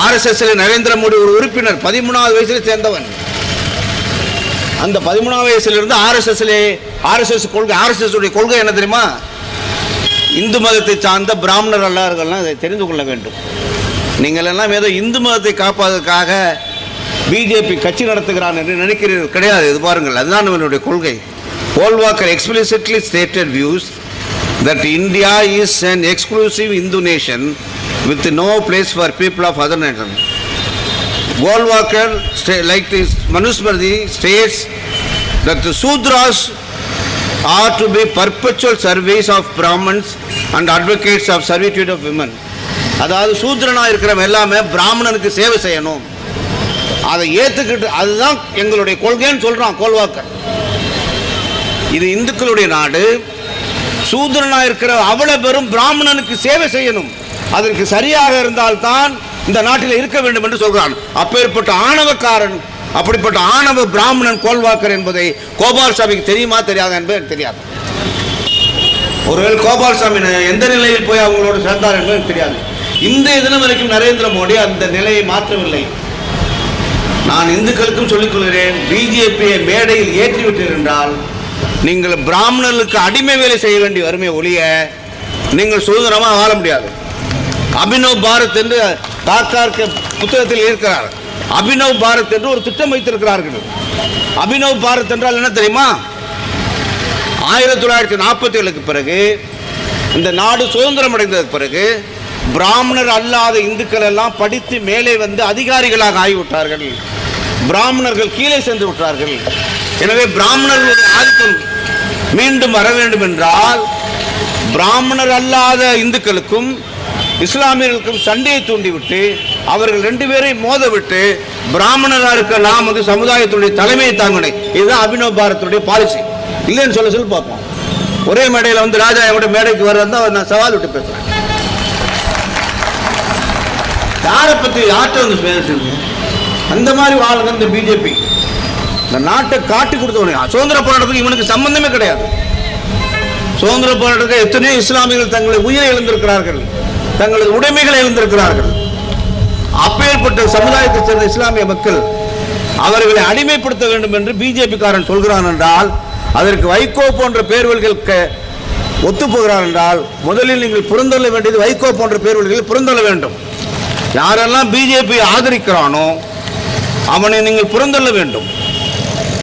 ஆர்எஸ்எஸ்ல நரேந்திர மோடி ஒரு உறுப்பினர் பதிமூணாவது வயசுல சேர்ந்தவன். அந்த பதிமூணாவது வயசுல இருந்து ஆர்எஸ்எஸ்ல ஆர்எஸ்எஸ் கொள்கை ஆர்எஸ்எஸ் உடைய கொள்கை என்ன தெரியுமா? இந்து மதத்தை சார்ந்த பிராமணர் அல்லார்கள்லாம் இதை தெரிந்து கொள்ள வேண்டும். நீங்கள் எல்லாம் ஏதோ இந்து மதத்தை காப்பதற்காக பிஜேபி கட்சி நடத்துகிறான் என்று நினைக்கிறீர்கள். கிடையாது இது பாருங்கள். அதுதான் என்னுடைய கொள்கை. Golwalkar explicitly stated views that India is an exclusive Hindu nation with no place for people of other nation. Golwalkar, sta- like this Manusmriti states that the Sudras are to be perpetual service of Brahmins and advocates of servitude of women. அதாவது சூத்ரனா இருக்கிறவன் எல்லாமே பிராமணனுக்கு சேவை செய்யணும் அதை ஏத்துக்கிட்டு அதுதான் எங்களுடைய கொள்கைன்னு சொல்றான் கோல்வாக்கர் இது இந்துக்களுடைய நாடு சூத்ரனா இருக்கிற அவ்வளவு பெரும் பிராமணனுக்கு சேவை செய்யணும் அதற்கு சரியாக இருந்தால்தான் இந்த நாட்டில் இருக்க வேண்டும் என்று சொல்கிறான். அப்பேற்பட்ட ஆணவக்காரன் அப்படிப்பட்ட ஆணவ பிராமணன் கோல்வாக்கர் என்பதை கோபால்சாமிக்கு தெரியுமா தெரியாதா என்பது எனக்கு தெரியாது. ஒருவேளை கோபால்சாமி எந்த நிலையில் போய் அவங்களோட சேர்ந்தார் என்பது எனக்கு தெரியாது. இன்றைய தினம் வரைக்கும் நரேந்திர மோடி அந்த நிலையை மாற்றவில்லை. நான் இந்துக்களுக்கும் சொல்லிக்கொள்கிறேன் பிஜேபியை மேடையில் ஏற்றிவிட்டீர் என்றால் நீங்கள் பிராமணர்களுக்கு அடிமை வேலை செய்ய வேண்டிய வறுமை ஒழிய நீங்கள் சுதந்திரமாக வாழ முடியாது. அபினவ் பாரத் என்று டாக்டர் புத்தகத்தில் இருக்கிறார். அபினவ் பாரத் என்று ஒரு திட்டம் வைத்திருக்கிறார்கள். அபினவ் பாரத் என்றால் என்ன தெரியுமா? ஆயிரத்தி தொள்ளாயிரத்தி நாற்பத்தி ஏழுக்கு பிறகு இந்த நாடு சுதந்திரம் அடைந்ததுக்கு பிறகு பிராமணர் அல்லாத இந்துக்கள் எல்லாம் படித்து மேலே வந்து அதிகாரிகளாக ஆகிவிட்டார்கள். பிராமணர்கள் கீழே சென்று விட்டார்கள். எனவே பிராமணர்களுடைய ஆதிக்கம் மீண்டும் வர வேண்டும் என்றால் பிராமணர் அல்லாத இந்துக்களுக்கும் இஸ்லாமியர்களுக்கும் சண்டையை தூண்டிவிட்டு அவர்கள் ரெண்டு பேரையும் மோத விட்டு பிராமணராக இருக்க நாம் வந்து சமுதாயத்துடைய தலைமையை தாங்கணும் இதுதான் அபினவ் பாரத்துடைய பாலிசி இல்லைன்னு சொல்ல சொல்லி பார்ப்போம் ஒரே மேடையில் வந்து ராஜா கூட மேடைக்கு வர்றதா நான் சவால் விட்டு பேசுறேன். யாரை பத்தி யார்கிட்ட வந்து பேசுறீங்க அந்த மாதிரி வாழுங்க இந்த பிஜேபி. இந்த நாட்டை காட்டி கொடுத்தவனே. சுதந்திர போராட்டத்துக்கு இவனுக்கு சம்பந்தமே கிடையாது. சுதந்திர போராட்டத்துக்கு எத்தனையோ இஸ்லாமியர்கள் தங்களை உயிரை இழந்திருக்கிறார்கள். தங்களது உடைமைகளை இழந்திருக்கிறார்கள் அப்பேற்பட்ட சமுதாயத்தை சேர்ந்த இஸ்லாமிய மக்கள் அவர்களை அடிமைப்படுத்த வேண்டும் என்று பிஜேபி காரன் சொல்கிறான் என்றால் அதற்கு வைகோ போன்ற பேர்வல்களுக்கு ஒத்துப்போகிறார் என்றால் முதலில் நீங்கள் புறந்தள்ள வேண்டியது வைகோ போன்ற பேர்வழிகளை புறந்தள்ள வேண்டும். யாரெல்லாம் பிஜேபி ஆதரிக்கிறானோ அவனை நீங்கள் புறந்தள்ள வேண்டும்.